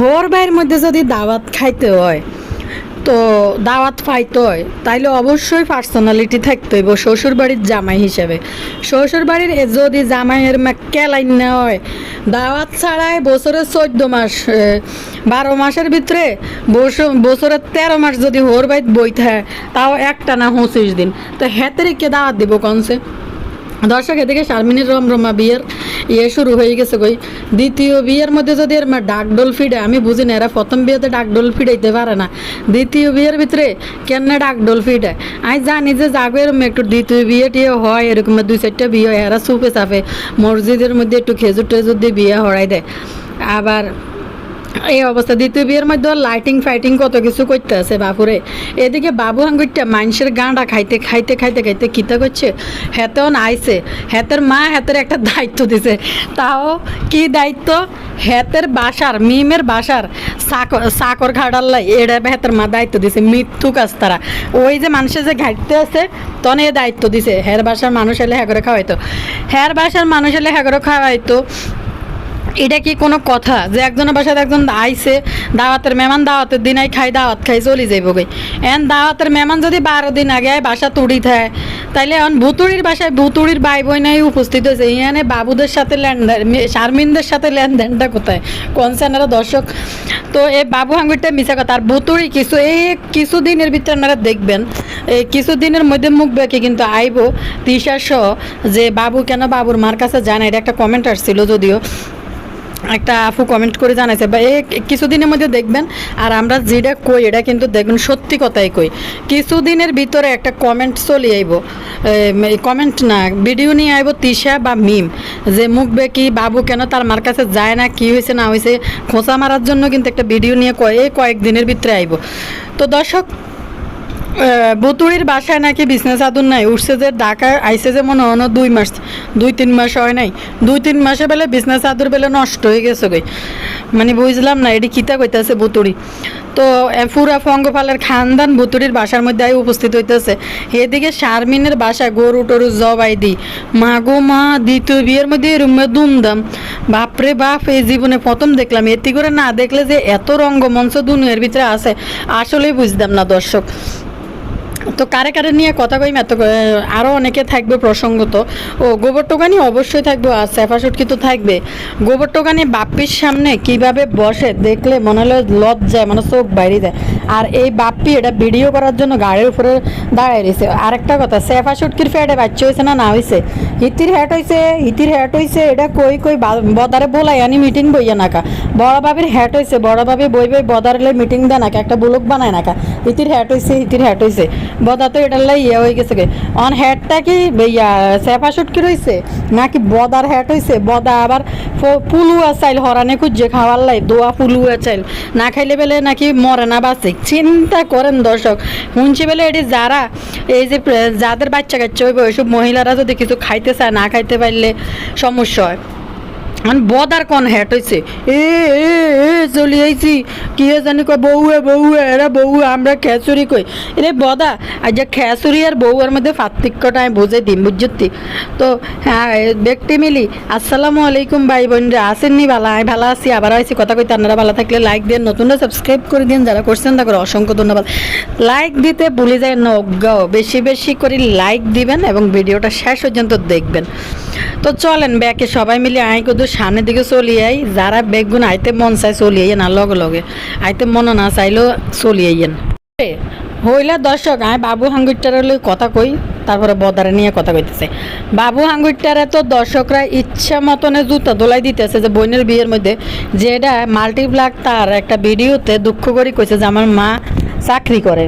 হোর ভাইয়ের মধ্যে যদি দাওয়াত খাইতে হয়, তো দাওয়াত পাইতে হয়, তাইলে অবশ্যই পার্সোনালিটি থাকতে হইব শ্বশুর বাড়ির জামাই হিসেবে। শ্বশুর বাড়ির যদি জামাইয়ের কেলাইন না হয়, দাওয়াত ছাড়াই বছরের চোদ্দ মাস বারো মাসের ভিতরে বছরের তেরো মাস যদি হোর বাইত বই থাকে তাও একটা না পঁচিশ দিন। তো হেতেরে কে দাওয়াত দিব কনসে? দর্শক, এদিকে শারমিনের রমরমা বিয়ের ইয়ে শুরু হয়ে গেছে কই। দ্বিতীয় বিয়ের মধ্যে যদি এর ডাকডোল ফিডে, আমি বুঝি না, এরা প্রথম বিয়েতে ডাকডোল ফিডাইতে পারে না। দ্বিতীয় বিয়ের ভিতরে কেন ডাকডোল ফিডে? আমি জানি যে যাগো এরকম একটু দ্বিতীয় বিয়ে টিয়ে হয়, এরকম দুই চারটা বিয়ে হয়, এরা সুপে চাপে মসজিদের মধ্যে একটু খেজুর টেজুর দিয়ে বিয়ে হরাই দেয়। আবার এই অবস্থা। দ্বিতীয় বিয়ের মধ্যে লাইটিং ফাইটিং কত কিছু করতে আছে বাপুরে। এদিকে বাবু হাঙ্গুরটা মানুষের গাঁডা খাইতে খাইতে খাইতে খাইতে কিতা করছে? হেতেও আইছে। হেতের মা হেতের একটা দায়িত্ব দিছে। তাও কি দায়িত্ব? হেতের বাসার, মিমের বাসার চাকর চাকর ঘাটাল্লাই এটা হেতের মা দায়িত্ব দিছে, মৃত্যু কাজ তারা। ওই যে মানুষের যে ঘাটতে আছে তখন এ দায়িত্ব দিছে। হের বাসার মানুষ এলে হ্যাঁ করে খাওয়াইতো। হের বাসার মানুষ এলে হ্যাঁ করে খাওয়াইতো। এটা কি কোনো কথা যে একজনের বাসায় একজন আইসে দাওয়াতের মেহমান দাওয়াতের দিন আই খাই, দাওয়াত খাই, চলি যাইব গই এন দাওয়াতের মেহমান যদি বারো দিন আগে বাসা তুড়ি থাকে তাইলে এখন ভুতুড়ির বাসায় ভুতুড়ির ভাই বোন নাই উপস্থিত হয়েছে। ইয়ানে বাবুদের সাথে লেনদেন শারমিনদের সাথে লেনদেনটা কোথায়? কনসার্নারা দর্শক? তো এই বাবু হাঙ্গুরটা মিশা কথা। আর ভুতুড়ি কিছু এই কিছু দিনের ভিতরে আপনারা দেখবেন এই কিছু দিনের মধ্যে মুখ বেঁকে কিন্তু আইব তিশা সহ যে বাবু কেন বাবুর মার কাছে যায় না, এটা একটা কমেন্ট আসছিল যদিও। একটা আপু কমেন্ট করে জানাইছে, বা এই কিছুদিনের মধ্যে দেখবেন, আর আমরা যেটা কই, এটা কিন্তু দেখবেন সত্যি কথাই কই। কিছুদিনের ভিতরে একটা কমেন্ট চলে আইব। কমেন্ট না ভিডিও নিয়ে আইব তিশা বা মিম, যে মুখ বেকি বাবু কেন তার মার কাছে যায় না, কি হয়েছে না হয়েছে খোঁচা মারার জন্য কিন্তু একটা ভিডিও নিয়ে কয়ে কয়েকদিনের ভিতরে আইব। তো দর্শক আহ, বুতুড়ির বাসায় নাকি বিজনেস আদুর নাই। উঠছে যে ঢাকা আইসে যে মনে হনো দুই মাস দুই তিন মাস হয় নাই। দুই তিন মাসে বেলে বিজনেস আদুর বেলে নষ্ট হয়ে গেছে গই মানে বুঝলাম না এটি কিতা কইতাছে বুতুড়ি তো এ, পুরা ফঙ্গফালের খানদান বুতুড়ির বাসার মধ্যে আই উপস্থিত হইতেছে। এদিকে শারমিনের বাসায় গরু টরু জবাই দি মা গো মা দ্বিতীয় বিয়ের মধ্যে এরম দুমদাম। বাপরে বাপ, এই জীবনে প্রথম দেখলাম। এটি করে না দেখলে যে এত রঙ্গমঞ্চ দুনিয়ার ভিতরে আছে, আসলেই বুঝতাম না দর্শক। তো কারে কারে নিয়ে কথা কইম এত আরও অনেকে থাকবে প্রসঙ্গত। ও, গোবর টোকানি অবশ্যই থাকবে আর সেফা তো থাকবে। গোবর টোকানি বাপ্পির সামনে কীভাবে বসে দেখলে মনে হলো লজ্জায় মানে চোখ বাইরে যায়। আর এই বাপ্পি এটা ভিডিও করার জন্য গাড়ির উপরে দাঁড়ায় রয়েছে। আরেকটা কথা, সেফা সুটকির ফ্যাটে বাচ্চা হয়েছে না না হয়েছে হিতির হ্যাট হয়েছে হিতির হ্যাট হয়েছে এটা কই কই বদারে বলাই আনি মিটিং বইয়া নাকা। বড় বাবির হ্যাট হয়েছে বড় বাবি বই বই বদারলে মিটিং দেয় নাকা, একটা বুলক বানায় নাকা। হিতির হ্যাট হয়েছে হিতির হ্যাট হয়েছে বদা তো এটার লাই ইয়ে হয়ে গেছে অন হ্যাটটা কি ইয়া, সেফা সুটকি রয়েছে নাকি বদার হ্যাট হয়েছে বদা আবার পুলুয়া চাইল, হরানে খুঁজে খাওয়ার লাই, দোয়া পুলুয়া চাইল। না খাইলে বেলে নাকি মরে না বাঁচে। চিন্তা করেন দর্শক, শুনছি বেলে এটি যারা, এই যে যাদের বাচ্চা কাচ্চা হইবে, ওইসব মহিলারা যদি কিছু খাইতে চায়, না খাইতে পারলে সমস্যা হয়। বদার কন হ্যাট হয়েছে এ এ চলি আইছি। কি জানি কয় বউয়ে বউয়ে এরা বউ আমরা খেচুরি কই? এরে বদা আর যে খেচুরি আর বউয়ের মধ্যে পার্থক্যটা আমি বুঝে দিম বুঝছি তো হ্যাঁ দেখতে মিলি, আসসালামু আলাইকুম ভাই বোনরা আসেননি ভালো? আমি ভালো আছি আবার আইছি কথা কইতে। আপনারা ভালো থাকলে লাইক দেন নতুনরা সাবস্ক্রাইব করে দিন, যারা করছেন তা করে অসংখ্য ধন্যবাদ। লাইক দিতে ভুলে যায় না, অজ্ঞাও। বেশি বেশি করে লাইক দিবেন এবং ভিডিওটা শেষ পর্যন্ত দেখবেন। তো চলেন ব্যাকে সবাই মিলে আই সামনের দিকে চলি আই, যারা বেগুন আইতে মন চাই চলি আইয়েন আর লগে লগে। আইতে মন না চাইলেও চলি আইয়েন। হইলা দর্শক, আমি বাবু হাঙ্গুরটার কথা কই, তারপরে বদারে নিয়ে কথা কইতেছে। বাবু হাঙ্গুরটারে তো দর্শকরা ইচ্ছা মতনে জুতা দোলাই দিতেছে যে বোনের বিয়ের মধ্যে, যেটা মাল্টিপ্লাক তার একটা ভিডিওতে দুঃখ করে কইছে যে আমার মা চাকরি করে।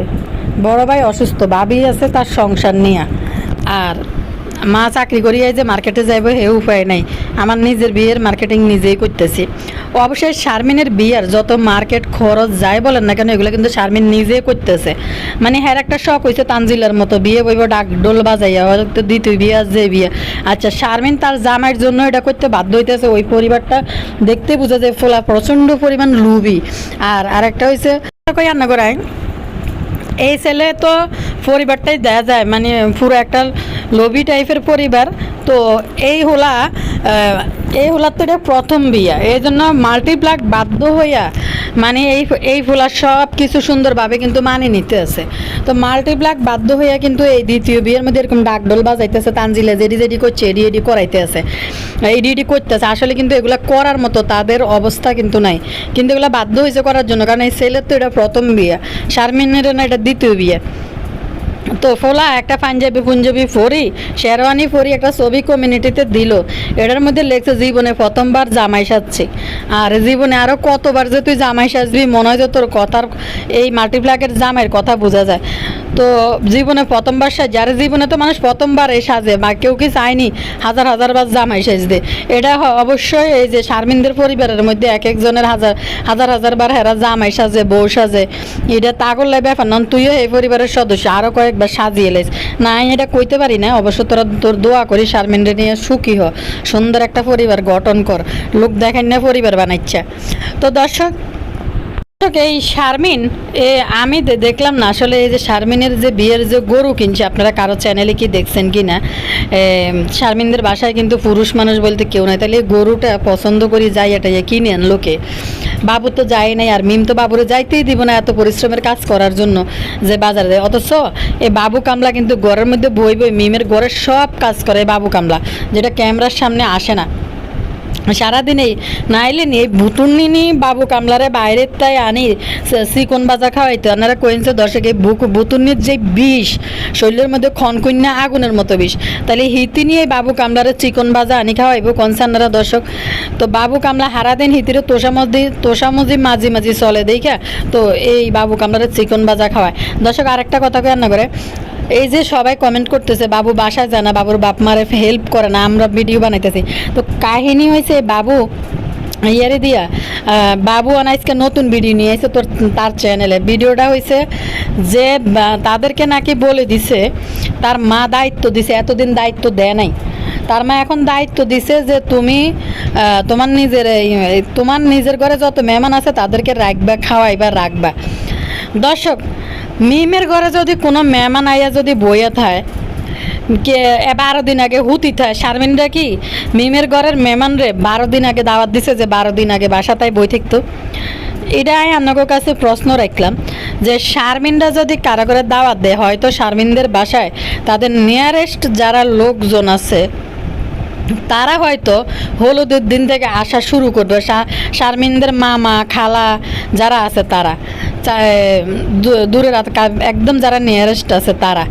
বড় ভাই অসুস্থ, ভাবি আছে তার সংসার নিয়ে। আর মা চাকরি করিয়ে যে মার্কেটে যাইব হে উপায় নাই। আমার নিজের বিয়ের মার্কেটিং নিজেই করতেছি। অবশ্যই শারমিনের বিয়ের যত মার্কেট খরচ যায় বলেন না কেন, এগুলো কিন্তু শারমিন নিজেই করতেছে। মানে হ্যার একটা শখ হয়েছে তানজিলার মতো, বিয়ে বইব, ডাক ডোল বাজাইয়া, হয়তো দ্বিতীয় বিয়ে যে বিয়ে। আচ্ছা শারমিন তার জামাইয়ের জন্য এটা করতে বাধ্য হইতেছে, ওই পরিবারটা দেখতে বোঝা যায় ফোলা প্রচণ্ড পরিমাণ লুবি। আর আরেকটা হয়েছে রান্না করায় এই ছেলে তো পরিবারটাই দেয়া যায় মানে পুরো একটা লবি টাইপের পরিবার, তো এই হলা এই হলার তো এটা প্রথম বিয়া। এই জন্য মাল্টিপ্লাক বাধ্য হইয়া মানে এই এই ফুলার সব কিছু সুন্দরভাবে কিন্তু মানি নিতে আছে। তো মাল্টিপ্লাক বাধ্য হইয়া কিন্তু এই দ্বিতীয় বিয়ের মধ্যে এরকম ডাকডোল বাজাইতেছে, তানজিলে যেডি যেডি করছে, এডি এডি করাইতে আছে। এডি এডি করতেছে, আসলে কিন্তু এগুলা করার মতো তাদের অবস্থা কিন্তু নাই। কিন্তু এগুলা বাধ্য হয়েছে করার জন্য, কারণ এই ছেলের তো এটা প্রথম বিয়ে। শারমিনের না এটা দ্বিতীয় বিয়ে। তো ফোলা একটা পাঞ্জাবি পুঞ্জাবি ফরি শেরওয়ানি ফরি একটা ছবি কমিউনিটিতে দিল। এটার মধ্যে লেখছে, জীবনে প্রথমবার জামাই সাজছি। আর জীবনে আরও কতবার যে তুই জামাই সাজবি, মনে হয় যে তোর কথার এই মাল্টিপ্লাকের জামাইয়ের কথা বোঝা যায়। তো জীবনে প্রথমবার সাজ। যার জীবনে তো মানুষ প্রথমবার এই সাজে বা কেউ কি চায়নি হাজার হাজার বার জামাই সাজতে। এটা অবশ্যই এই যে শারমিনদের পরিবারের মধ্যে এক একজনের হাজার হাজার হাজার বার হেরা জামাই সাজে বউ সাজে। এটা তা করলে ব্যাপার নন তুইও এই পরিবারের সদস্য আরও কয়েকবার সাজিয়ে এলেস না আমি এটা কইতে পারি না অবশ্য তোরা তোর দোয়া করি শারমিনরে নিয়ে সুখী হ। সুন্দর একটা পরিবার গঠন কর। লোক দেখেন না পরিবার বানাইছে। তো দর্শক, এই শারমিন এ আমি দেখলাম না আসলে এই যে শারমিনের যে বিয়ের যে গরু কিনছে আপনারা কারও চ্যানেলে কি দেখছেন কি না এ, শারমিনদের বাসায় কিন্তু পুরুষ মানুষ বলতে কেউ নাই তাহলে গরুটা পছন্দ করি যাই এটা কিনে আন লোকে বাবু তো যায় নাই আর মিম তো বাবুরে যাইতেই দিব না এত পরিশ্রমের কাজ করার জন্য যে বাজারে। যায় অথচ এই বাবু কামলা কিন্তু ঘরের মধ্যে বই বই মিমের ঘরের সব কাজ করে বাবু কামলা যেটা ক্যামেরার সামনে আসে না। সারাদিনেই নাইলে এই ভুতুনি নি বাবু কামলারে বাইরের তাই আনি চিকন বাজা খাওয়াইতো। আপনারা কইনছে দর্শক, এই বুক বুতুনির যে বিষ, শরীরের মধ্যে খনকন্যা আগুনের মতো বিষ, তাহলে হিতি নিয়ে বাবু কামলারে চিকন বাজা আনি খাওয়াইব কনসার্নারা দর্শক? তো বাবু কামলা হারাদিন হিতিরে তোষামদি তোষামজি মাঝি মাঝি চলে দেখা তো এই বাবু কামলারে চিকন বাজা খাওয়ায়। দর্শক, আরেকটা কথা কেন করে এই যে সবাই কমেন্ট করতেছে, বাবু বাসায় যায় না, বাবুর বাপ মারে হেল্প করে না, আমরা ভিডিও বানাইতেছি। তো কাহিনী হয়েছে বাবু, ইয়ারে দিয়া বাবু আনাইজকে নতুন ভিডিও নিয়ে এসে তোর, তার চ্যানেলে ভিডিওটা হয়েছে যে তাদেরকে নাকি বলে দিছে, তার মা দায়িত্ব দিছে, এতদিন দায়িত্ব দেয় নাই। তার মা এখন দায়িত্ব দিছে যে, তুমি তোমার নিজের তোমার নিজের ঘরে যত মেহমান আছে, তাদেরকে রাখবা, খাওয়াইবা, রাখবা। দর্শক মিমের ঘরে যদি কোনো মেহমান আইয়া যদি বইয়া থাকে কে বারো দিন আগে হুতি থাকে শারমিনরা কি? মিমের ঘরের মেহমান রে বারো দিন আগে দাওয়াত দিছে যে বারো দিন আগে বাসা তাই বই থাকতো। এটা আমি কাছে প্রশ্ন রাখলাম যে শারমিনরা যদি কারাগারের দাওয়াত দেয়, হয়তো শারমিনদের বাসায় তাদের নিয়ারেস্ট যারা লোকজন আছে, তারা হয়তো হলুদের দিন থেকে আসা শুরু করবে। শারমিনদের মামা, খালা যারা আছে তারা। আত- একদম যারা নিয়ারেস্ট আছে তারা।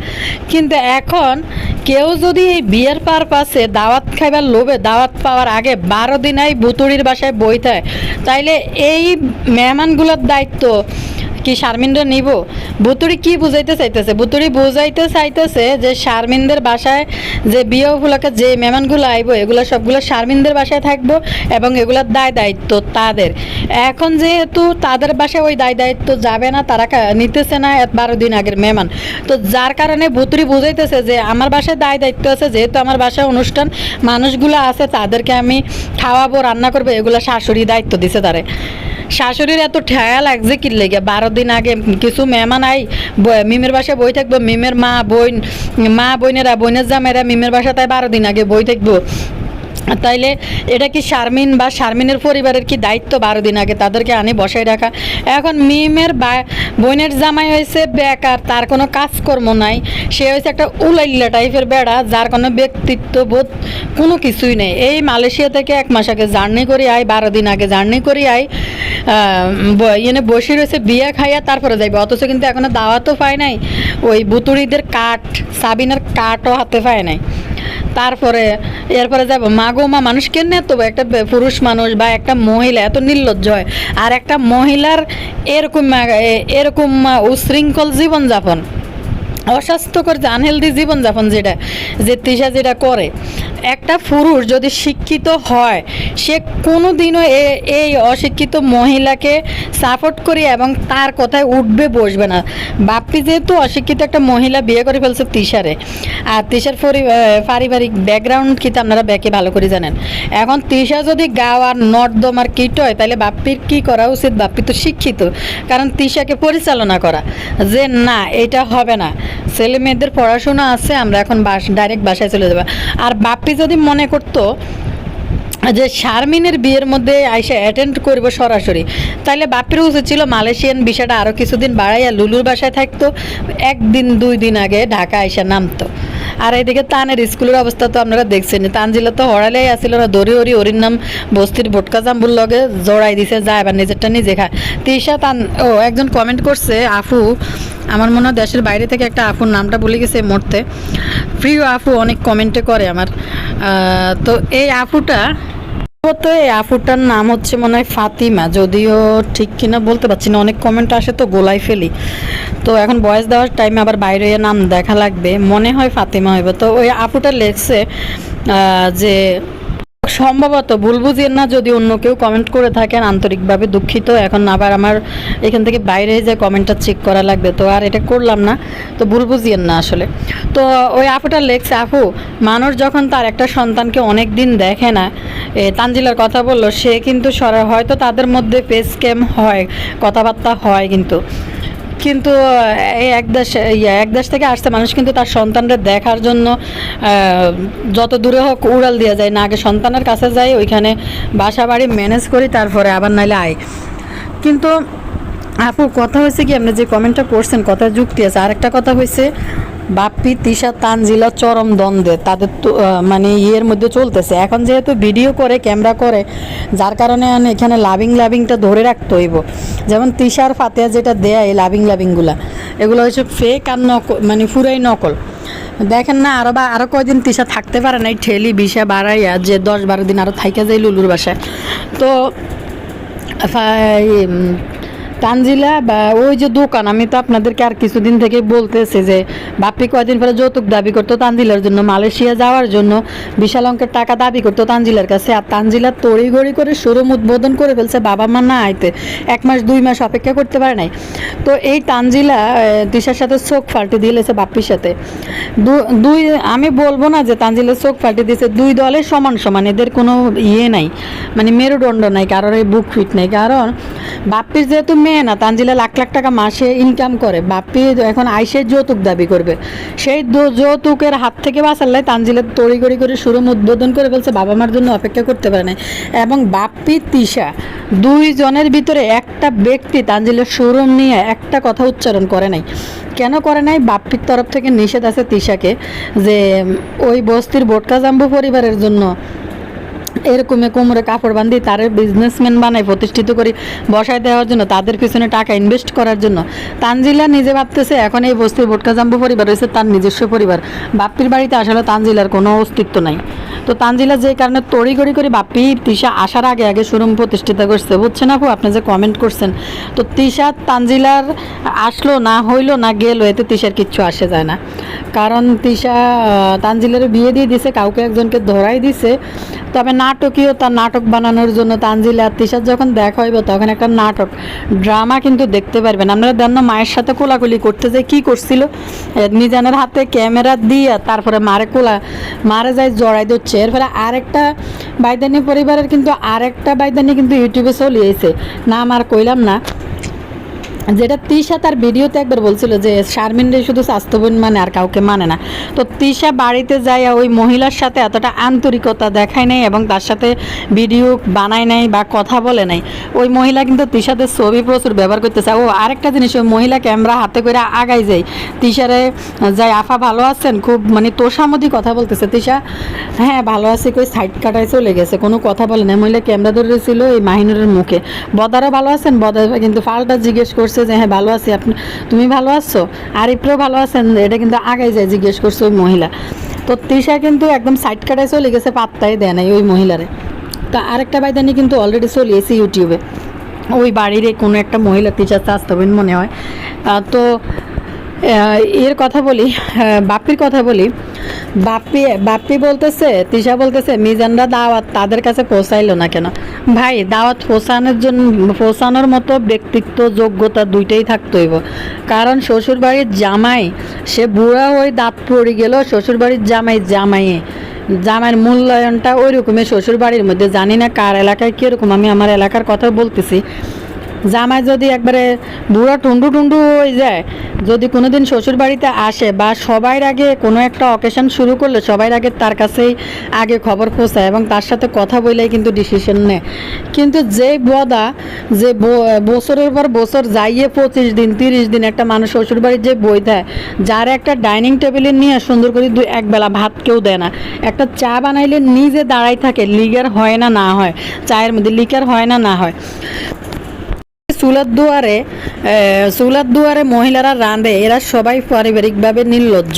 কিন্তু এখন কেউ যদি এই বিয়ের পারপাসে দাওয়াত খাইবার লোভে দাওয়াত পাওয়ার আগে বারো দিনাই বুতুড়ির বাসায় থাকে তাইলে এই মেহমানগুলোর দায়িত্ব কি শারমিনরা নিব? বুতুরি কি বুঝাইতে চাইতেছে? বুতুরি বুঝাইতে চাইতেছে যে শারমিনদের বাসায় যে বিয়ে উপলক্ষে যে মেহমানগুলো আইব, এগুলো সবগুলো শারমিনদের বাসায় থাকব এবং এগুলোর দায় দায়িত্ব তাদের। এখন যেহেতু তাদের বাসায় ওই দায় দায়িত্ব যাবে না, তারা নিতেছে না বারো দিন আগের মেহমান। তো যার কারণে বুতুরি বুঝাইতেছে যে আমার বাসায় দায় দায়িত্ব আছে, যেহেতু আমার বাসায় অনুষ্ঠান, মানুষগুলো আছে, তাদেরকে আমি খাওয়াবো, রান্না করব, এগুলো শাশুড়ি দায়িত্ব দিছে তারে। শাশুড়ির এত ঠেয়া লাগছে কি লেগে? বারো দিন আগে কিছু মেহমান আই মিমের বাসায় বই থাকব, মিমের মা, বোন, মা, বোনেরা, বোনের জামেরা মিমের বাসা তাই বারো দিন আগে বই থাকব। তাইলে এটা কি শারমিন বা শারমিনের পরিবারের কি দায়িত্ব বারো দিন আগে? তাদেরকে আনি, বসায় রাখা। এখন মিমের বোনের জামাই হয়েছে বেকার, তার কোনো কাজকর্ম নাই। সে হয়েছে একটা উলাইল্লা টাইপের বেড়া, যার কোনো ব্যক্তিত্ব বোধ কোনো কিছুই নেই। এই মালয়েশিয়া থেকে এক মাস আগে জার্নি করি আয়, বারো দিন আগে জার্নি করি আয়। ইয়ে বসে রয়েছে, বিয়ে খাইয়া তারপরে যাইবে। অথচ কিন্তু এখনও দাওয়াতও পায় নাই। ওই বুতুড়িদের কাঠ, সাবিনের কাঠও হাতে পায় নাই। তারপরে, এরপরে যাব। মা মা, মানুষ কেন এত একটা পুরুষ মানুষ বা একটা মহিলা এত নির্লজ্জ হয়। আর একটা মহিলার এরকম এরকম উশৃঙ্খল জীবনযাপন। অস্বাস্থ্যকর যে আনহেলদি জীবনযাপন যেটা, যে তৃষা যেটা করে, একটা পুরুষ যদি শিক্ষিত হয়, সে কোনো দিনও এই অশিক্ষিত মহিলাকে সাপোর্ট করি এবং তার কথায় উঠবে, বসবে না। বাপ্পি যেহেতু অশিক্ষিত একটা মহিলা, বিয়ে করে ফেলছে তৃষারে। আর তৃষার পারিবারিক ব্যাকগ্রাউন্ড কিন্তু আপনারা ব্যাকে ভালো করে জানেন। এখন তৃষা যদি গাওয়ার নর্দমার কিট হয়, তাহলে বাপ্পির কি করা উচিত? বাপ্পি তো শিক্ষিত। কারণ তৃষাকে পরিচালনা করা। যে না, এটা হবে না। ছেলে মেয়েদের পড়াশোনা আছে, আমরা এখন বাস ডাইরেক্ট বাসায় চলে যাব। আর বাপ্পি যদি মনে করতো যে শারমিনের বিয়ের মধ্যে আইসা অ্যাটেন্ড করব সরাসরি, তাইলে বাপের উচিত ছিল মালয়েশিয়ান বিষয়টা আরও কিছুদিন বাড়াইয়া লুলুর বাসায় থাকতো, একদিন, দুই দিন আগে ঢাকা আইসা নামতো। আর এদিকে তানের স্কুলের অবস্থা তো আপনারা দেখছেন তানজিলা তো হরালেই আসছিল না দড়ি হরি হরির নাম বস্তির ভোটকা জাম্বুর লগে জড়াই দিছে যায় এবার নিজেরটা নিজে খায়। তিশা তান, ও একজন কমেন্ট করছে, আফু আমার মনে হয় দেশের বাইরে থেকে একটা আফুর নামটা বলে গেছে এই মুহূর্তে। প্রিয় আফু অনেক কমেন্টে করে আমার। তো এই আফুটা তো এই আফুটার নাম হচ্ছে মনে হয় ফাতিমা। যদিও ঠিক কিনা বলতে পারছি না, অনেক কমেন্ট আসে তো গোলাই ফেলি। তো এখন বয়স দেওয়ার টাইমে আবার বাইরে নাম দেখা লাগবে। মনে হয় ফাতিমা হইব। তো ওই আপুটা লেখছে যে সম্ভবত ভুল বুঝিয়েন না যদি অন্য কেউ কমেন্ট করে থাকেন, আন্তরিকভাবে দুঃখিত। এখন আবার আমার এখান থেকে বাইরে যে কমেন্টটা চেক করা লাগবে, তো আর এটা করলাম না, তো ভুল বুঝিয়েন না আসলে। তো ওই আপুটা লেখছে, আপু, মানুষ যখন তার একটা সন্তানকে অনেক দিন দেখে না তানজিলার কথা বলল, সে কিন্তু সরা, হয়তো তাদের মধ্যে ফেস ক্যাম হয়, কথাবার্তা হয় কিন্তু। কিন্তু এই এক দেশ, ইয়া, এক দেশ থেকে আসতে মানুষ কিন্তু তার সন্তানদের দেখার জন্য যত দূরে হোক উড়াল দেওয়া যায়। না, আগে সন্তানের কাছে যাই, ওইখানে বাসা বাড়ি ম্যানেজ করি, তারপরে আবার নাইলে আয়। কিন্তু আপু, কথা হয়েছে কি, আপনি যে কমেন্টটা করছেন কথা যুক্তি আছে। আরেকটা কথা হয়েছে বাপ্পি, তিশা, তানজিলা চরম দ্বন্দ্বে। তাদের তো মানে ইয়ের মধ্যে চলতেছে। এখন যেহেতু ভিডিও করে, ক্যামেরা করে, যার কারণে এখানে লাভিং লাভিংটা ধরে রাখতে হইব। যেমন তিশার ফাতেয়া যেটা দেয় লাভিং লাভিংগুলা, এগুলো হচ্ছে ফেক আর নকল মানে পুরাই নকল। দেখেন না, আরও বা, আরও কয়দিন তিশা থাকতে পারে না এই ঠেলি, বিষা বাড়াইয়া যে দশ বারো দিন আরও থাইকা যায় লুলুর বাসায়। তো তানজিলা বা ওই যে দোকান, আমি তো আপনাদেরকে আর কিছুদিন থেকে বলতেছি যে বাপ্পি কয়দিন পরে যৌতুক দাবি করতো তানজিলার জন্য, মালয়েশিয়া যাওয়ার জন্য। বিশাল অঙ্কের টাকা দাবি করতো তানজিলার কাছে, আর তানজিলা তড়িঘড়ি করে শোরুম উদ্বোধন করে ফেলছে বাবা মা না আইতে। এক মাস, দুই মাস অপেক্ষা করতে পারে নাই। তো এই তানজিলা তিশার সাথে চোখ ফাল্টে দিয়েছে বাপ্পির সাথে। দুই, আমি বলব না যে তানজিলের চোখ ফাল্টে দিয়েছে, দুই দলের সমান সমান, এদের কোনো ইয়ে নাই। মানে মেরুদণ্ড নাই, কারোর এই বুক ফিট নেই। কারণ বাপ্পির যেহেতু মেয়ে না, তানজিলা লাখ লাখ টাকা মাসে ইনকাম করে। বাপ্পি এখন আইসের যৌতুক দাবি করবে। সেই যৌতুকের হাত থেকে বাঁচাল্লাই তানজিলা তড়িগড়ি করে শোরুম উদ্বোধন করে বলছে, বাবা মার জন্য অপেক্ষা করতে পারে না এবং বাপ্পি তিশা দুইজনের ভিতরে একটা ব্যক্তি তানজিলের শোরুম নিয়ে একটা কথা উচ্চারণ করে নাই। কেন করে নাই? বাপ্পির তরফ থেকে নিষেধ আছে তিশাকে যে, ওই বস্তির বোটকা জাম্বু পরিবারের জন্য এরকমে কোমরে কাপড় বান্ধি তার বিজনেসম্যান বানায় প্রতিষ্ঠিত করি, বসায় দেওয়ার জন্য, তাদের পিছনে টাকা ইনভেস্ট করার জন্য। তানজিলা নিজে ভাবতেছে, এখন এই বস্তির বোটকা জাম্বু পরিবার রয়েছে তার নিজস্ব পরিবার। বাপ্পির বাড়িতে আসলে তানজিলার কোনো অস্তিত্ব নাই। তো তানজিলা যে কারণে তড়িগড়ি করে বাপ্পি তিশা আসার আগে আগে শোরুম প্রতিষ্ঠিত করছে। বুঝছেন আপু? আপনি যে কমেন্ট করছেন। তো তিশা তানজিলার আসলো না হইল না গেলো এতে তিশার কিচ্ছু আসে যায় না। কারণ আহ, তানজিলের বিয়ে দিয়ে দিছে কাউকে একজনকে ধরাই দিছে। তবে নাটকীয় তার নাটক বানানোর জন্য তানজিলা আর তিশার যখন দেখা হইব তখন একটা নাটক ড্রামা কিন্তু দেখতে পারবেন। আপনারা দেন মায়ের সাথে কোলাকুলি করতে যে কি করছিল। এ, মিজানের হাতে ক্যামেরা দিয়ে তারপরে মারে কোলা মারে যায় জড়াই দিচ্ছে এর ফলে আরেকটা বাইদানি পরিবারের কিন্তু আরেকটা বাইদানি কিন্তু ইউটিউবে চলিয়েছে নাম আর কইলাম না। যেটা তিশা তার ভিডিওতে একবার বলছিল যে শারমিন রে শুধু স্বাস্থ্যবোন মানে আর কাউকে মানে না। তো তিশা বাড়িতে যায় ওই মহিলার সাথে এতটা আন্তরিকতা দেখায় নাই এবং তার সাথে ভিডিও বানায় নাই বা কথা বলে নাই। ওই মহিলা কিন্তু তিশাদের ছবি প্রচুর ব্যবহার করতেছে। ও আরেকটা জিনিস, ওই মহিলা ক্যামেরা হাতে করে আগাই যায়। তিশারে যায়, আফা, ভালো আছেন? খুব মানে তোষামদি কথা বলতেছে। তিশা হ্যাঁ ভালো আছি, কই সাইড কাটায় চলে গেছে, কোনো কথা বলে না মহিলা ক্যামেরা ধরে ছিল এই মাহিনুরের মুখে। বদারও ভালো আছেন? বদার কিন্তু ফালটা জিজ্ঞেস করছে। যে হ্যাঁ ভালো আছি আপনি, তুমি ভালো আছো? আরিফরাও ভালো আছেন, এটা কিন্তু আগে যায় জিজ্ঞেস করছ ওই মহিলা। তো তৃষা কিন্তু একদম সাইড কাটায় চলে গেছে, পাত্তাই দেয় নাই ওই মহিলারে। তা আরেকটা বাইদানি কিন্তু অলরেডি চলিয়েছে ইউটিউবে। ওই বাড়ির কোনো একটা মহিলা টিচার হবেন মনে হয়। তো এর কথা বলি বাপ্পির কথা বলি। বাপ্পি বাপ্পি বলতেছে, তিশা বলতেছে, মিজানরা দাওয়াত তাদের কাছে পৌঁছাইলো না কেন? ভাই, দাওয়াত পৌঁছানোর জন্য পৌঁছানোর মতো ব্যক্তিত্ব, যোগ্যতা দুইটাই থাকতে হইব। কারণ শ্বশুরবাড়ির জামাই, সে বুড়া হয়ে দাঁত পড়ে গেল, শ্বশুরবাড়ির জামাই জামাইয়ে জামাইয়ের মূল্যায়নটা ওই রকমের শ্বশুর বাড়ির মধ্যে। জানি না কার এলাকায় কীরকম, আমি আমার এলাকার কথা বলতেছি। জামাই যদি একবারে বুড়া টুন্ডু টুন্ডু হয়ে যায়, যদি কোনোদিন শ্বশুর বাড়িতে আসে বা সবাই আগে কোনো একটা অকেশন শুরু করলে সবাই আগে তার কাছেই আগে খবর পৌঁছায় এবং তার সাথে কথা বলেই কিন্তু ডিসিশন নেয়। কিন্তু যে বদা, যে বছরের পর বছর যাইয়ে পঁচিশ দিন, তিরিশ দিন একটা মানুষ শ্বশুর বাড়ির যে বই দেয়, যার একটা ডাইনিং টেবিলে নিয়ে সুন্দর করে দুই একবেলা ভাত কেউ দেয় না। একটা চা বানাইলে নিজে দাঁড়াই থাকে, লিগার হয় না না হয়, চায়ের মধ্যে লিকার হয় না না হয়। চুলার দুয়ারে চুলার দুয়ারে মহিলারা রাঁধে, এরা সবাই পারিবারিকভাবে নির্লজ্জ।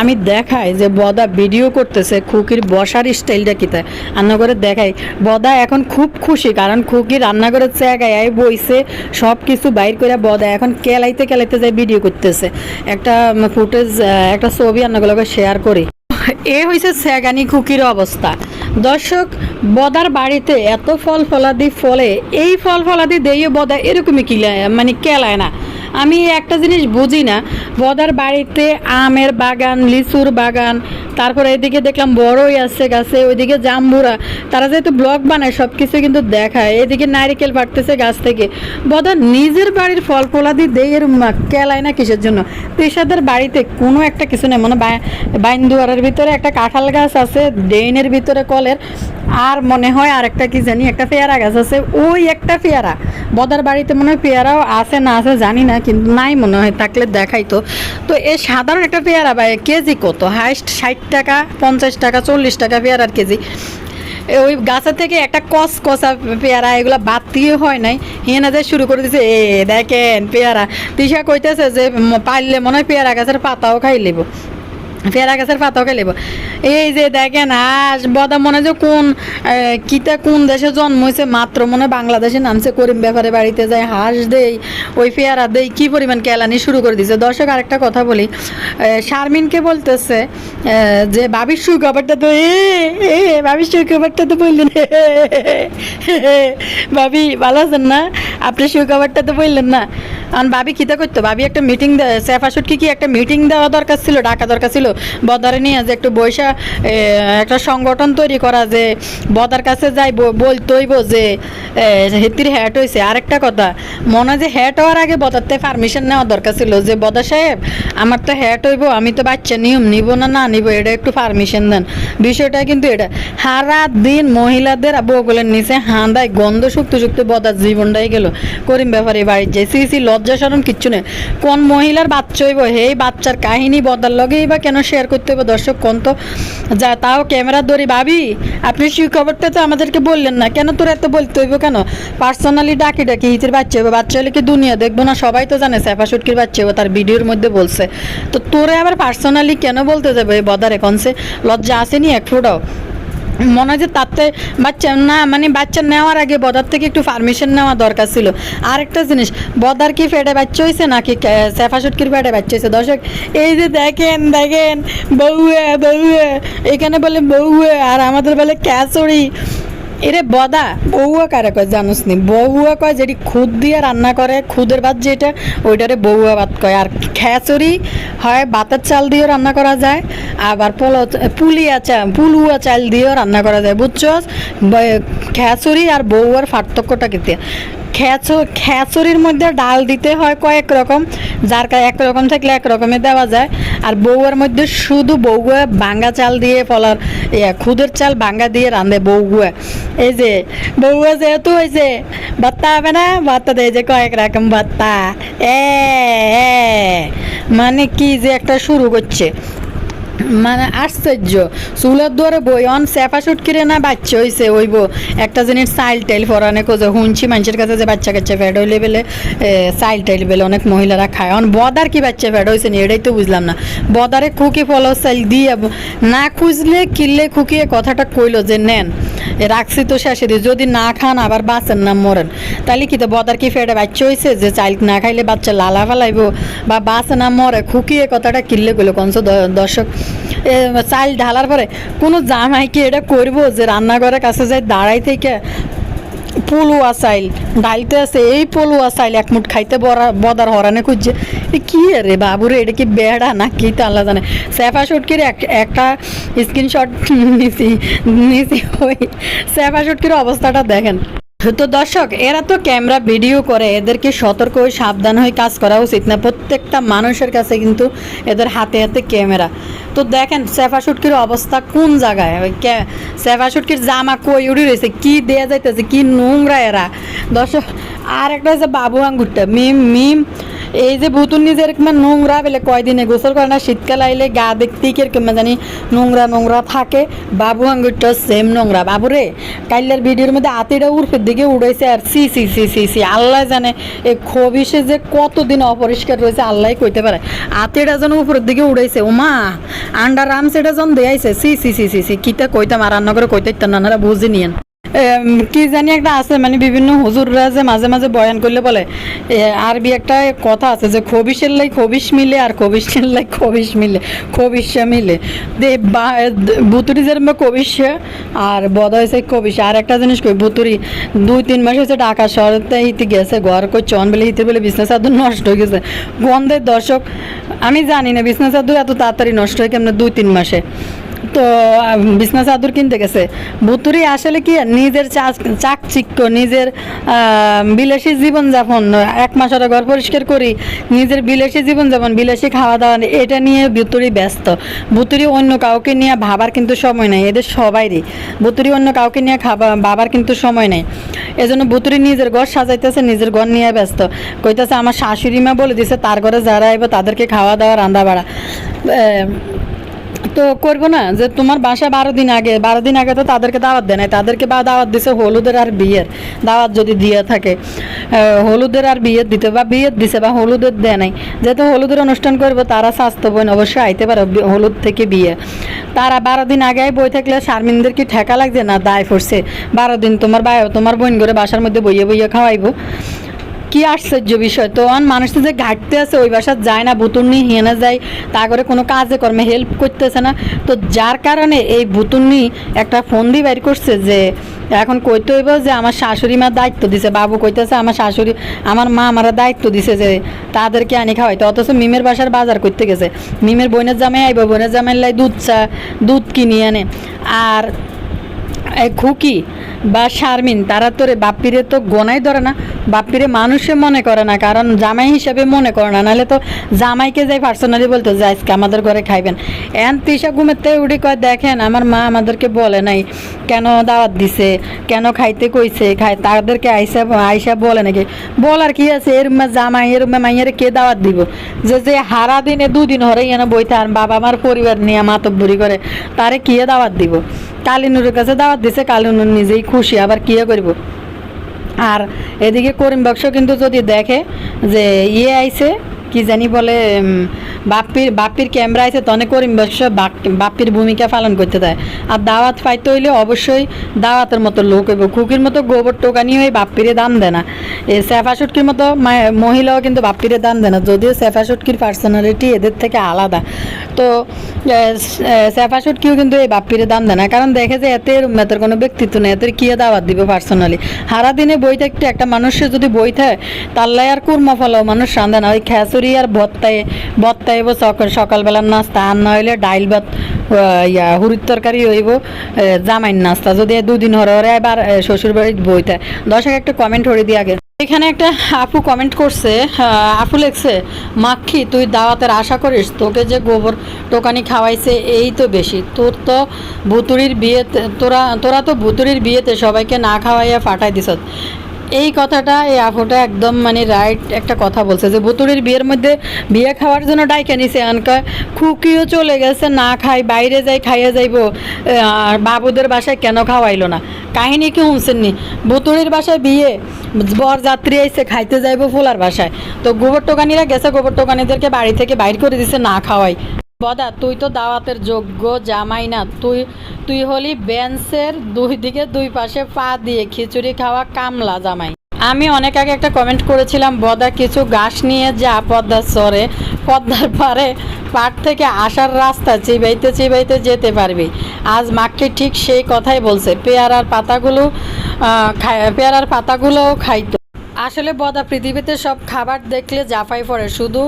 আমি দেখাই যে বদা ভিডিও করতেছে, খুকির বসার স্টাইলটা কিতা রান্নাঘরে দেখাই, বদা এখন খুব খুশি, কারণ খুকি রান্নাঘরের জায়গায় বইছে সব কিছু বাইর করে বদা এখন কেলাইতে কেলাইতে যায় ভিডিও করতেছে। একটা ফুটেজ একটা ছবি রান্নাগুলোকে শেয়ার করি। এ হয়েছে স্যাগানি খুকির অবস্থা। দর্শক, বদার বাড়িতে এত ফল ফলাদি ফলে, এই ফল ফলাদি দিয়ে বদা এরকমই কিলায় মানে কেলায় না। আমি একটা জিনিস বুঝি না, বদার বাড়িতে আমের বাগান, লিচুর বাগান, তারপরে এদিকে দেখলাম বড়ই আছে গাছে, ওইদিকে জাম্বুরা, তারা যেহেতু ব্লগ বানায় সব কিছু কিন্তু দেখায়। এদিকে নারিকেল পাড়তেছে গাছ থেকে। বদার নিজের বাড়ির ফল ফলাদি দেয় এর কেলায় না কিসের জন্য? পেশাদের বাড়িতে কোনো একটা কিছু নেই মানে বা- বাইন দুয়ারের ভিতরে একটা কাঁঠাল গাছ আছে ড্রেনের ভিতরে কলের আর মনে হয় আর একটা কি জানি, একটা পেয়ারা গাছ আছে। ওই একটা পেয়ারা। বদার বাড়িতে মনে হয় পেয়ারাও আছে না আছে জানি না, কিন্তু নাই মনে হয়, থাকলে দেখাই তো। তো এই সাধারণ একটা পেয়ারা ভাই কেজি কত? হাইস্ট ষাট টাকা, পঞ্চাশ টাকা, চল্লিশ টাকা পেয়ারার কেজি। ওই গাছের থেকে একটা কস কষা পেয়ারা, এগুলো বাদ দিয়ে হয় নাই। হিয়ে যে শুরু করে দিছে, এ দেখেন পেয়ারা। তিশা কইতেছে যে পাইলে মনে হয় পেয়ারা গাছের পাতাও খাই লিব। পেয়ারা গাছের পাতাও খাই লিব। এই যে দেখেন হাঁস বদা মনে যে কোন কিতা কোন দেশে জন্ম হয়েছে? মাত্র মনে বাংলাদেশে নামছে, করিম ব্যাপারে বাড়িতে যায়, হাঁস দেই, ওই পেয়ারা দেই, কি পরিমাণ কেলানি শুরু করে দিছে। দর্শক, আরেকটা কথা বলি শারমিনকে বলতেছে যে বাবির সুখবরটা তো, এ এ, বাবির সুখবরটা তো বললেন ভাবি ভালো আছেন না? আপনি সুখবরটা তো বললেন না। কারণ ভাবি কিতা করতো? ভাবি একটা মিটিং সেফাশুট কি কি একটা মিটিং দেওয়া দরকার ছিল, ডাকা দরকার ছিল? বদারে নিয়ে যে একটু বৈশা একটা সংগঠন তৈরি করা যে বদার কাছে যাই ব- বলতইব যে হেতির হ্যাট হয়েছে আরেকটা কথা, মনে যে হ্যাট হওয়ার আগে বদারতে পারমিশন নেওয়া দরকার ছিল যে, বদা সাহেব, আমার তো হ্যাট হইব, আমি তো বাচ্চা নিয়ম নিব না না নিব, এটা একটু পারমিশন দেন। বিষয়টা কিন্তু এটা। সারা দিন মহিলাদের বগলের নিচে হাঁদায় গন্ধ শুক্ত শুক্ত বদার জীবনটাই গেল। করিম ব্যাপারে বাড়ির যায় সি সি, লজ্জা সরম কিচ্ছু নেই। কোন মহিলার বাচ্চা হইব, হেই বাচ্চার কাহিনী বদার লগেই বা কেন শেয়ার করতে হবে, দর্শক, কোন তো? যা, তাও ক্যামেরা ধরি ভাবি, আপনি সেই খবরটা তো আমাদেরকে বললেন না। কেন তোর এত বলতে হইব কেন? পার্সোনালি ডাকি ডাকি হিতির বাচ্চা হবে বাচ্চা হলে কি দুনিয়া? দেখব না, সবাই তো জানে স্যাফা সুটকির বাচ্চা হবে তার ভিডিওর মধ্যে বলছে। তো তোরে আবার পার্সোনালি কেন বলতে যাবে এই বদারে কনসে লজ্জা আসেনি, এক ফুটাও। মনে হয় তাতে বাচ্চা না মানে বাচ্চা নেওয়ার আগে বদার থেকে একটু পারমিশন নেওয়া দরকার ছিল। আর একটা জিনিস, বদার কি ফেটে বাচ্চা হয়েছে নাকি সেফা সুটকির ফেটে বাচ্চা হয়েছে দর্শক, এই যে দেখেন দেখেন, বউয়ে বউয়ে। এখানে বলে বউয়ে, আর আমাদের বলে ক্যাচড়ি। এরে বদা। বউয়া কারে কয় জানোস নি বউয়া কয় যেটি খুদ দিয়ে রান্না করে, খুদের ভাত যেটা, ওইটারে বউয়া ভাত কয়। আর খেচুরি হয় বাতের চাল দিয়েও রান্না করা যায়, আবার পল পুলিয়া চাল পুলুয়া চাল দিয়েও রান্না করা যায়, বুঝছস? ব- খেচুরি আর বউয়ার পার্থক্যটা কেতে খেচো খেচুরির মধ্যে ডাল দিতে হয় কয়েক রকম যার এক রকম থাকলে এক রকমের দেওয়া যায়। আর বউয়ার মধ্যে শুধু বউয়া ভাঙ্গা চাল দিয়ে ফলার খুদের চাল ভাঙ্গা দিয়ে রাঁধে বউয়া এই যে বউয়া যেহেতু হয়েছে বাত্তা হবে না বাত্তা দেয় যে কয়েক রকম বাত্তা এ, মানে কি যে একটা শুরু করছে। মানে আশ্চর্য। চুলের দরে বই অন সেফা শুট কিরে না বাচ্চা হইছে ওইব একটা জিনিস সাইল টাইল ফরানে কোজে হুঁচি মানুষের কাছে যে বাচ্চা কাচ্চা ফ্যাড হইলে বেলে সাইল টাইল বেলে অনেক মহিলারা খায়। অন, বদার কি বাচ্চা ফ্যাড হয়েছে নি, এটাই তো বুঝলাম না। বদারে খুকি ফলো সাইল দিয়ে, না খুঁজলে কিনলে খুকিয়ে কথাটা কইলো যে, নেন রাখছি তো শেষে দিয়ে যদি না খান আবার বাঁচেন না, মরেন। তাহলে কি তো, বদার কি ফেটে বাচ্চা হয়েছে যে, চাইল না খাইলে বাচ্চা লালা ফেলাইব, বা বাঁচে না, মরে খুকিয়ে কথাটা কিনলে কইলো। কনস দর্শক চাল ঢালার পরে কোনো জামাই কি এটা করব যে রান্নাঘরের কাছে যাই দাঁড়াই থেকে পলুয়া চাইল ডাইলতে আছে এই পলুয়া চাইল, এক মুঠ খাইতে বদার হরানে খুঁজছে। এ, কি রে বাবুরে, এটা কি বেড়া না কি তো আল্লাহ জানে। স্যাফা শুটকির এক- একটা স্ক্রিনশট নিছি নিছি ওই স্যাফা শুটকির অবস্থাটা দেখেন। তো দর্শক, এরা তো ক্যামেরা, ভিডিও করে, এদেরকে সতর্ক হয়ে, সাবধান হয়ে কাজ করা উচিত না। প্রত্যেকটা মানুষের কাছে কিন্তু এদের হাতে হাতে ক্যামেরা। তো দেখেন সেফা শুটকির অবস্থা কোন জায়গায়? ওই সেফা শুটকির জামা কই উড়ে রয়েছে? কী দেয়া যাইতেছে? কী নোংরা এরা? দর্শক আর একটা হচ্ছে বাবু আঙ্গুরটা। মিম মিম এই যে ভুতুর নিজের কিংবা নোংরা বেলে কয়দিনে গোসল করে না, শীতকাল আইলে গা দেখতেই কীরকম জানি নোংরা নোংরা থাকে? বাবু আঙ্গুরটা সেম নোংরা। বাবু রে, কাইলের ভিডিওর মধ্যে আতিটা উর্ফের দিকে উড়াইছে আর সি সি সি সি সি, আল্লাহ জানে এই খবিসে যে কতদিন অপরিষ্কার রয়েছে আল্লাহ কইতে পারে। আতিটা যেন উপরের দিকে উড়াইছে ওমা আন্ডার আর্মস এটা যখন দেয়াইছে, সি সি সি সি সি, কিতা কইতাম আর রান্না করে কইতে নানারা বুঝে নিয়েন কি জানি একটা আছে মানে বিভিন্ন হুজুররা যে মাঝে মাঝে বয়ান করলে বলে আরবি একটা কথা আছে যে খবিসের লাই খবিস মিলে আর খবিসের লাই খবিস মিলে খবিসা মিলে। দে বুতুরি যেরকম খবিসা আর বদ হয়েছে খবিস আর একটা জিনিস কই, বুতুরি দুই, তিন মাস হয়েছে ঢাকা শহরতে হিতে গেছে, ঘর কই চন বলে হিতে বলে বিজনেস আদর নষ্ট হয়ে গেছে। গন্ধের দর্শক, আমি জানি না বিজনেস আদর এত তাড়াতাড়ি নষ্ট হয় কেমন দুই, তিন মাসে? তো বিছনা চাদর কিনতে গেছে। বুতুরি আসলে কি, নিজের চাক- চাকচিক্য, নিজের বিলাসী জীবনযাপন, এক মাস আগে ঘর পরিষ্কার করি, নিজের বিলাসী জীবনযাপন, বিলাসী খাওয়া দাওয়া এটা নিয়ে বুতুরি ব্যস্ত। বুতুরি অন্য কাউকে নিয়ে ভাবার কিন্তু সময় নেই, এদের সবাইরই। বুতুরি অন্য কাউকে নিয়ে খাবার ভাবার কিন্তু সময় নেই। এজন্য বুতুরি নিজের ঘর সাজাইতেছে, নিজের ঘর নিয়ে ব্যস্ত। কইতেছে, আমার শাশুড়ি মা বলে দিছে, তার ঘরে যারা আইব, তাদেরকে খাওয়া দাওয়া রান্না বাড়া তো করব না, যে তোমার বাসা বারো দিন আগে, বারো দিন আগে তো তাদেরকে দাওয়াত দেয় নাই। তাদেরকে বা দাওয়াত দিছে হলুদের আর বিয়ের, দাওয়াত যদি দিয়ে থাকে। হলুদের আর বিয়ের দিতে বা বিয়ের দিছে বা হলুদের দেয় নাই। যেহেতু হলুদের অনুষ্ঠান করব, তারা স্বাস্থ্য বোন অবশ্যই আইতে পারে হলুদ থেকে বিয়ে। তারা বারো দিন আগে বই থাকলে শারমিনদের কি ঠেকা লাগছে না দায় পড়ছে? বারো দিন তোমার বা তোমার বোন করে বাসার মধ্যে বইয়ে বইয়ে খাওয়াইবো। কি আশ্চর্য বিষয়? তো অন মানুষ যে ঘাটতে আছে, ওই বাসার যায় না বুতুন নিয়ে হিয়ে যায়, তা করে কোনো কাজে কর্মে হেল্প করতেছে না। তো যার কারণে এই বুতুনি একটা ফোন দিয়ে বাইর করছে যে, এখন কইতে হইব যে আমার শাশুড়ি মা দায়িত্ব দিছে। বাবু কইতেছে আমার শাশুড়ি, আমার মা আমার দায়িত্ব দিছে যে, তাদেরকে আনি খাওয়াইতে। অথচ মিমের বাসার বাজার করতে গেছে। মিমের বোনের জামাই আইব, বোনের জামাই লাই দুধ চা, দুধ কিনে আনে আর খুকি বা শারমিন, তারা তোরে বাপ্পিরে তো গোনাই ধরে না। বাপ্পিরে মানুষে মনে করে না, কারণ জামাই হিসাবে মনে করে না। নাহলে তো জামাইকে যাই পার্সোনালি বলতো যে আজকে আমাদের ঘরে খাইবেন। এন তিসা ঘুমেতে উঠে কয়, দেখেন, আমার মা আমাদেরকে বলে নাই, কেন দাওয়াত দিছে, কেন খাইতে কইছে, খাই তাদেরকে আইসা আইসা বলে নাকি। বলার কি আছে? এর জামাই, এর মাইয়ের কে দাওয়াত দিব? যে যে হারা দিনে দুদিন হরে এনে বইতে আর বাবা আমার পরিবার নিয়ে মাতব্বরি করে, তারে কি দাওয়াত দিব? কালিনুরের কাছে দাওয়াত দিছে, কালিনুর নিজেই খুশি, আবার কি করব? আর এদিকে করিম বাক্স কিন্তু যদি দেখে যে ইয়ে আইছে কি জানি বলে বাপ্পির বাপ্পির ক্যামেরা আছে তনে করিম বক্স বাক- বাপ্পির ভূমিকা পালন করতে দেয়। আর দাওয়াত পাইতে হইলে অবশ্যই দাওয়াতের মতো লোক হইব খুকির মতো গোবর টোকানি হয়ে বাপ্পিরে দান দেয় না এই সেফা সুটকির মতো মহিলাও কিন্তু বাপ্পিরে দান দেয় না যদিও সেফা সুটকির পার্সোনালিটি এদের থেকে আলাদা। তো এ, এ, সেফা সুটকিও কিন্তু এই বাপ্পিরে দান দেয় না কারণ দেখে যে এতে এতের কোনো ব্যক্তিত্ব নেই এদের কি দাওয়াত দিব পার্সোনালি সারা দিনে বই থাকতে একটা মানুষের যদি বই থাকে তাল্লাই আর কুরমা ফলাও মানুষ রান্ধে না ওই খেসুরি আর ভত্তায় ভত্তায় সকাল সকালবেলার নাস্তা, আর না হইলে ডাইল ভাত ইয়া, হুরির তরকারি হইব জামাইন নাস্তা। যদি দুদিন হরে হরে এবার শ্বশুর বাড়ির বই থাকে দর্শক, একটা কমেন্ট হরে দিয়ে আগে। এখানে একটা আপু কমেন্ট করছে আপু লেখছে, মাক্ষি, তুই দাওয়াতের আশা করিস? তোকে যে গোবর টোকানি খাওয়াইছে, এই তো বেশি। তোর তো ভুতুরির বিয়েতে, তোরা তোরা তো ভুতুরির বিয়েতে সবাইকে না খাওয়াইয়া ফাটাই দিস এই কথাটা, এই আপুটা একদম মানে রাইট একটা কথা বলছে যে বুতুড়ির বিয়ের মধ্যে বিয়ে খাওয়ার জন্য ডাইকে নিছে আনকা খুকিও চলে গেছে, না খাই, বাইরে যাই, খাইয়ে যাইবো। আর বাবুদের বাসায় কেন খাওয়াইলো না? কাহিনী কি শুনছেননি বুতুড়ির বাসায় বিয়ে, বর যাত্রী আইসে খাইতে যাইবো ফুলার বাসায়। তো গোবর টোকানিরা গেছে গোবর টোকানিদেরকে বাড়ি থেকে বাইর করে দিছে, না খাওয়াই। বদা তুই তো দাওয়াতের যোগ্য জামাই না। তুই তুই হলি বেঞ্চের দুই দিকে দুই পাশে পা দিয়ে খিচুড়ি খাওয়া কামলা জামাই। আমি অনেক আগে একটা কমেন্ট করেছিলাম বদা কিছু ঘাস নিয়ে যা পদ্মার চরে। পদ্মার পারে, পাট থেকে আসার রাস্তা চিবাইতে চিবাইতে যেতে পারবি। আজ মাকে ঠিক সেই কথাই বলছে। পেয়ারার পাতাগুলো পেয়ারার পাতাগুলোও খাইতো। আসলে বদা, পৃথিবীতে সব খাবার দেখলে জাফাই পড়ে শুধু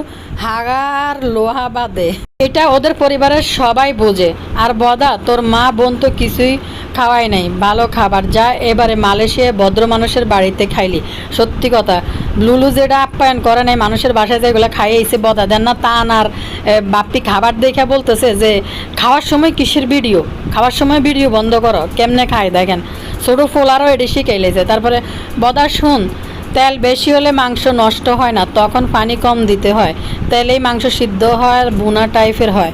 হাগার লোহা বাদে। এটা ওদের পরিবারের সবাই বোঝে। আর বদা, তোর মা, বোন তো কিছুই খাওয়াই নাই। ভালো খাবার, যা এবারে মালয়েশিয়ায় ভদ্র মানুষের বাড়িতে খাইলি। সত্যি কথা, লুলু যেটা আপ্যায়ন করে নাই, মানুষের বাসায় যেগুলো খাইয়েছে বদা, দেন না তান আর বাপ্পি খাবার দেখে বলতেছে যে, খাওয়ার সময় কিসের ভিডিও? খাওয়ার সময় ভিডিও বন্ধ করো, কেমনে খায় দেখেন? ছোটো ফোলারও এটি শিখাইলেছে। তারপরে, বদা, শুন তেল বেশি হলে মাংস নষ্ট হয় না, তখন পানি কম দিতে হয়। তেলেই মাংস সিদ্ধ হয় আর বুনা টাইপের হয়।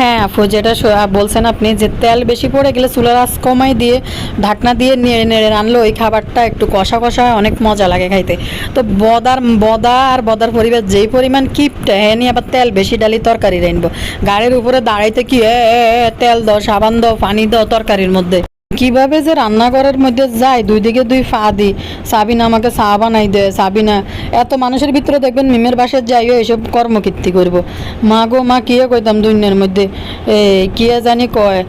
হ্যাঁ আপু, যেটা বলছেন আপনি যে তেল বেশি পড়ে গেলে চুলার আঁচ কমাই দিয়ে ঢাকনা দিয়ে নেড়ে নেড়ে রানলে ওই খাবারটা একটু কষা কষা হয়, অনেক মজা লাগে খাইতে। তো বদার বদা আর বদার পরিবার যেই পরিমাণ কিপটা হ্যাঁ নিয়ে আবার তেল বেশি ডালি তরকারি রাইনবো। গাড়ির উপরে দাঁড়াইতে কি তেল দাও, সাবান দাও, পানি দাও তরকারির মধ্যে। কীভাবে যে রান্নাঘরের মধ্যে যায়, দুই দিকে দুই ফা দি সাবিনা আমাকে চা বানাই দে সাবিনা, এত মানুষের ভিতরে দেখবেন মিমের বাসায় যাইও এসব কর্মকীর্তি করব। মা গো, মা কিয়ে কইতাম দুনিয়ার মধ্যে? এ কিয়ে জানি কয়?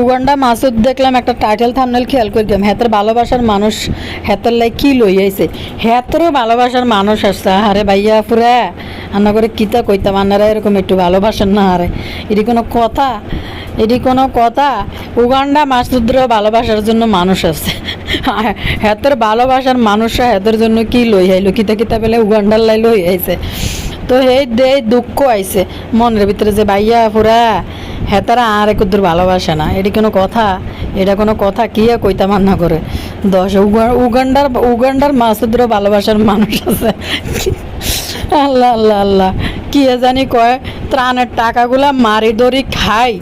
উগান্ডা মাসুদ দেখলাম একটা টাইটেল থামনেল খেয়াল করলাম হেতের ভালোবাসার মানুষ, হেতের লাই কি লই আইছে? হেতেরও ভালোবাসার মানুষ আসছে আরে ভাইয়া পুরা আন্না করে কিতা কইতাম, আন্নারা এরকম একটু ভালোবাসেন না, আরে। এটি কোনো কথা? এটি কোনো কথা? উগান্ডা মাসুদ্র ভালোবাসার জন্য মানুষ আছে। হেতর ভালোবাসার মানুষরা হেতর জন্য কি লই আইলো? কিতা কিতা পেলে উগান্ডার লাই লই আইছে। তো এই দে দুঃখ আইছে। মনের ভিতরে যে, ভাইয়া পুরা হেতারা আর একদূর ভালোবাসে না। এটি কোনো কথা? এটা কোনো কথা? কি কইতা মান্না করে? দশ, উগা- উগান্ডার উগান্ডার মাসুদ্র ভালোবাসার মানুষ আছে। আল্লাহ আল্লাহ আল্লাহ। কি জানি কয়? ত্রাণের টাকাগুলা মারি দড়ি খাই।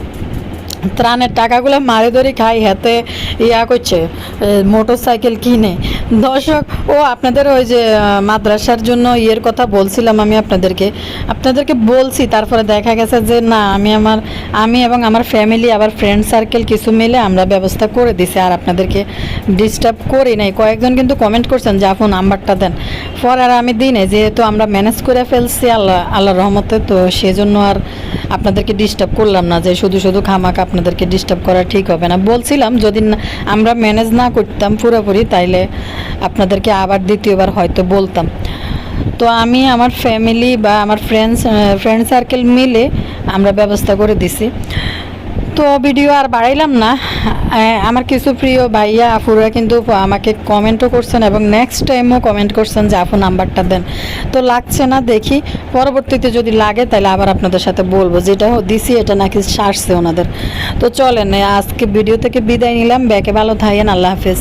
ত্রাণের টাকাগুলো মারে ধরে খাই, হাতে ইয়া করছে মোটর সাইকেল কিনে। দর্শক, ও আপনাদের ওই যে মাদ্রাসার জন্য ইয়ের কথা বলছিলাম আমি আপনাদেরকে। আপনাদেরকে বলছি, তারপরে দেখা গেছে যে না, আমি আমার, আমি এবং আমার ফ্যামিলি আবার ফ্রেন্ড সার্কেল কিছু মিলে আমরা ব্যবস্থা করে দিছি, আর আপনাদেরকে ডিস্টার্ব করি নাই। কয়েকজন কিন্তু কমেন্ট করছেন যে, আপু, নাম্বারটা দেন। পর আর আমি দিই নাই, যেহেতু আমরা ম্যানেজ করে ফেলছি, আল্লাহ আল্লাহ রহমতে, তো সেজন্য আর আপনাদেরকে ডিস্টার্ব করলাম না, যে শুধু শুধু খামাক আপনাদেরকে ডিস্টার্ব করা ঠিক হবে না। বলছিলাম, যদি আমরা ম্যানেজ না করতাম পুরোপুরি, তাইলে আপনাদেরকে আবার দ্বিতীয়বার হয়তো বলতাম। তো আমি আমার ফ্যামিলি বা আমার ফ্রেন্ডস ফ্রেন্ড সার্কেল মিলে আমরা ব্যবস্থা করে দিছি। তো ভিডিও আর বাড়াইলাম না। আমার কিছু প্রিয় ভাইয়া, আপুরা কিন্তু আমাকে কমেন্টও করছেন এবং নেক্সট টাইমও কমেন্ট করছেন যে, আপু নাম্বারটা দেন। তো লাগছে না, দেখি। পরবর্তীতে যদি লাগে, তাহলে আবার আপনাদের সাথে বলব। যেটা দিছি, এটা নাকি সারছে ওনাদের। তো চলেন আজকে ভিডিও থেকে বিদায় নিলাম। ব্যাকে ভালো থাকেন, আল্লাহ হাফেজ।